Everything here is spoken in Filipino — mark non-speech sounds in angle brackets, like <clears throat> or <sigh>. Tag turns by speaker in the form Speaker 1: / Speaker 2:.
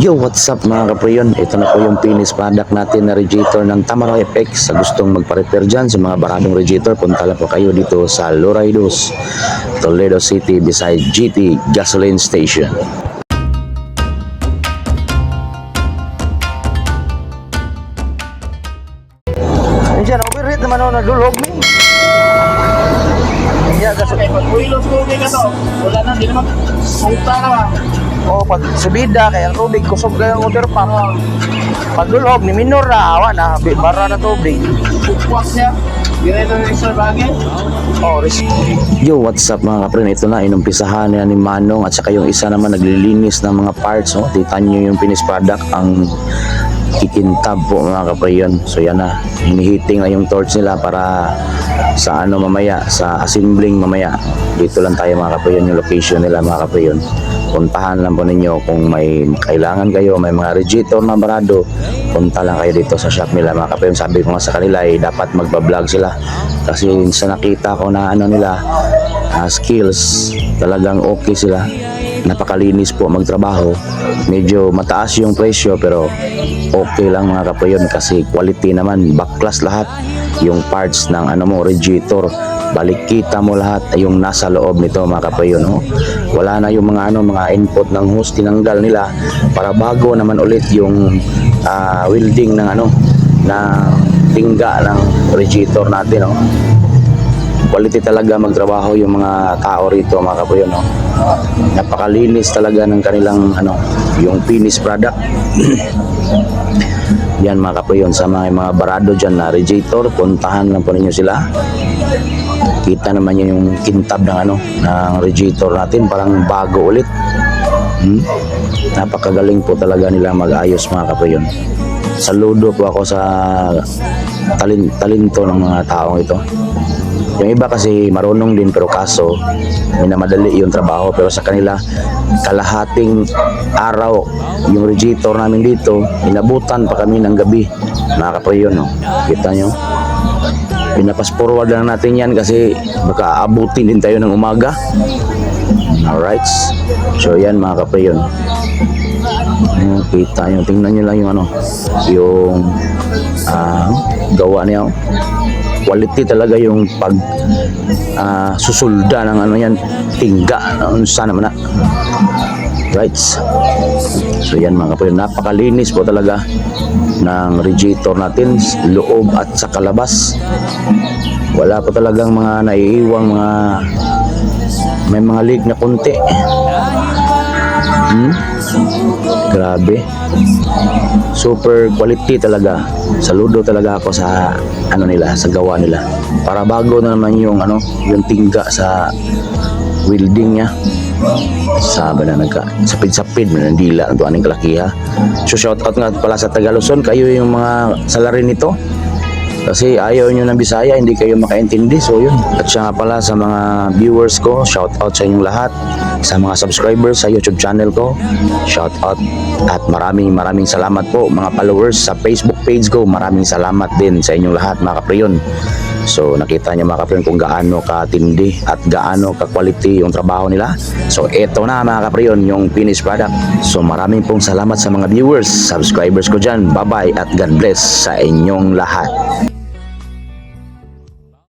Speaker 1: Yo, what's up mga kapriyon? Ito na po yung finished product natin na radiator ng Tamaro FX. Sa gustong magpa-repair dyan sa mga baradong radiator, punta lang po kayo dito sa Loraidos, Toledo City beside GT Gasoline Station.
Speaker 2: Diyan, overheat naman ako nagdulog mi. Yeah, kasi
Speaker 3: Pag-uilos ko ka to, wala na, di naman, punta na ba?
Speaker 2: oh, pag subida kaya ang tubig kusog kaya ang water pump. Pagdulog ni minor na awa na bara na tubig.
Speaker 3: Bukwas niya.
Speaker 2: Oh, risk.
Speaker 1: Yo, what's up mga kapriyon? Ito na, inumpisahan na ni Manong at saka yung isa naman naglilinis ng mga parts. Oh. Kita nyo yung finished product, ang kikintab po mga kapriyon. So yan na, hinihiting na yung torch nila para sa ano mamaya, sa assembling mamaya. Dito lang tayo mga kapriyon, yung location nila mga kapriyon. Puntahan lang po ninyo kung may kailangan kayo, may mga radiator na barado, punta lang kayo dito sa shop nila mga kapriyon. Sabi ko nga sa kanila, eh, dapat magbablog sila. Kasi sa nakita ko na ano nila, ah, skills, talagang okay sila napakalinis po magtrabaho. Medyo mataas yung presyo pero okay lang mga kapayon kasi quality naman, backclass lahat yung parts ng ano mo, radiator. Balik kita mo lahat yung nasa loob nito mga kapayon. No? Wala na yung mga ano mga input ng hose tinanggal nila para bago naman ulit yung ah, welding ng ano ng tingga ng radiator natin. No? Quality talaga magtrabaho yung mga tao rito mga kapuyo no? Napakalinis talaga ng kanilang ano yung finished product. <clears throat> Yan mga kapuyon sa mga, mga barado dyan na radiator puntahan lang po ninyo sila. Kita naman yun yung kintab ng ano ng radiator natin parang bago ulit. Hmm? napakagaling po talaga nila mag-ayos mga kapuyon saludo po ako sa talin, talento ng mga taong ito yung iba kasi marunong din pero kaso minamadali yung trabaho. Pero sa kanila kalahating araw yung radiator namin dito inabutan pa kami ng gabi. Mga kapayon no? kita nyo? Pinapas forward lang natin yan kasi baka abutin din tayo ng umaga. Alright? So yan mga kapayon Ayan, kita nyo tingnan nyo lang yung ano yung ah, gawa niya oh. Quality talaga yung pag ah, susulda ng ano yan tingga. Ano sana man na right so yan mga kapatid. Napakalinis po talaga ng radiator natin loob at sa kalabas. Wala pa talagang mga naiiwang mga may mga leak na konti hmm? grabe. Super quality talaga. Saludo talaga ako sa ano nila sa gawa nila. Para bago na naman yung ano yung tingga sa welding niya. Sabi na nagka sapid-sapid na nandila ito aning kalakiha so shout out nga pala sa Tagaluson. Kayo yung mga salarin nito kasi ayaw nyo ng Bisaya, hindi kayo makaintindi. So yun. At siya nga pala sa mga viewers ko, shout out sa inyong lahat. Sa mga subscribers sa YouTube channel ko, shout out. At maraming maraming salamat po mga followers sa Facebook page ko. Maraming salamat din sa inyong lahat mga kapriyon. So nakita niyo mga kapriyon kung gaano katindi at gaano ka-quality yung trabaho nila. So eto na mga kapriyon yung finished product. So maraming pong salamat sa mga viewers, subscribers ko dyan. Bye bye at God bless sa inyong lahat.